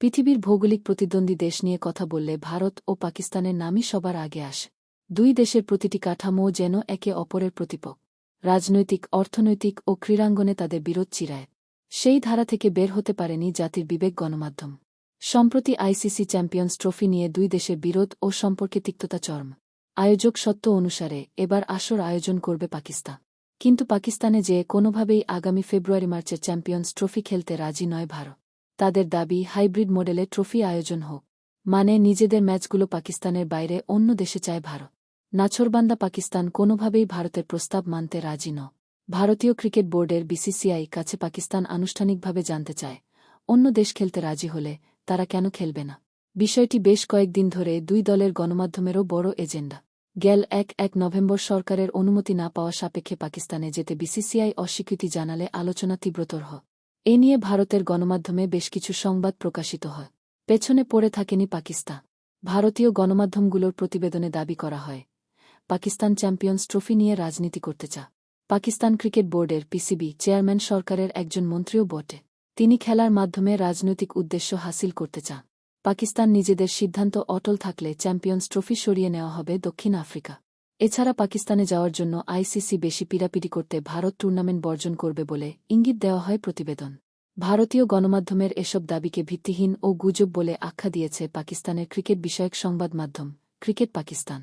পৃথিবীর ভৌগোলিক প্রতিদ্বন্দ্বী দেশ নিয়ে কথা বললে ভারত ও পাকিস্তানের নামই সবার আগে আসে। দুই দেশের প্রতিটি কাঠামো যেন একে অপরের প্রতিপক রাজনৈতিক, অর্থনৈতিক ও ক্রীড়াঙ্গনে তাদের বিরোধ চিরায়। সেই ধারা থেকে বের হতে পারেনি জাতির বিবেক গণমাধ্যম। সম্প্রতি আইসিসি চ্যাম্পিয়ন্স ট্রফি নিয়ে দুই দেশের বিরোধ ও সম্পর্কে তিক্ততা চরম। আয়োজক সত্য অনুসারে এবার আসর আয়োজন করবে পাকিস্তান। কিন্তু পাকিস্তানে যে কোনোভাবেই আগামী ফেব্রুয়ারি মার্চের চ্যাম্পিয়ন্স ট্রফি খেলতে রাজি নয় ভারত। তাদের দাবি হাইব্রিড মডেলে ট্রফি আয়োজন হোক। মানে নিজেদের ম্যাচগুলো পাকিস্তানের বাইরে অন্য দেশে চায় ভারত। নাছরবান্দা পাকিস্তান কোনোভাবেই ভারতের প্রস্তাব মানতে রাজি ন ভারতীয় ক্রিকেট বোর্ডের বিসিসিআই কাছে পাকিস্তান আনুষ্ঠানিকভাবে জানতে চায়, অন্য দেশ খেলতে রাজি হলে তারা কেন খেলবে না? বিষয়টি বেশ কয়েকদিন ধরে দুই দলের গণমাধ্যমেরও বড় এজেন্ডা। গেল এক এক নভেম্বর সরকারের অনুমতি না পাওয়া সাপেক্ষে পাকিস্তানে যেতে বিসিসিআই অস্বীকৃতি জানালে আলোচনা তীব্রতর হয়। এ নিয়ে ভারতের গণমাধ্যমে বেশ কিছু সংবাদ প্রকাশিত হয়। পেছনে পড়ে থাকেনি পাকিস্তান। ভারতীয় গণমাধ্যমগুলোর প্রতিবেদনে দাবি করা হয়, পাকিস্তান চ্যাম্পিয়ন্স ট্রফি নিয়ে রাজনীতি করতে চা। পাকিস্তান ক্রিকেট বোর্ডের পিসিবি চেয়ারম্যান সরকারের একজন মন্ত্রীও বটে। তিনি খেলার মাধ্যমে রাজনৈতিক উদ্দেশ্য হাসিল করতে চান পাকিস্তান নিজেদের সিদ্ধান্ত অটল থাকলে চ্যাম্পিয়ন্স ট্রফি সরিয়ে নেওয়া হবে দক্ষিণ আফ্রিকা। এছাড়া পাকিস্তানে যাওয়ার জন্য আইসিসি বেশি পিড়াপিড়ি করতে ভারত টুর্নামেন্ট বর্জন করবে বলে ইঙ্গিত দেওয়া হয় প্রতিবেদন। ভারতীয় গণমাধ্যমের এসব দাবিকে ভিত্তিহীন ও গুজব বলে আখ্যা দিয়েছে পাকিস্তানের ক্রিকেট বিষয়ক সংবাদ মাধ্যম ক্রিকেট পাকিস্তান।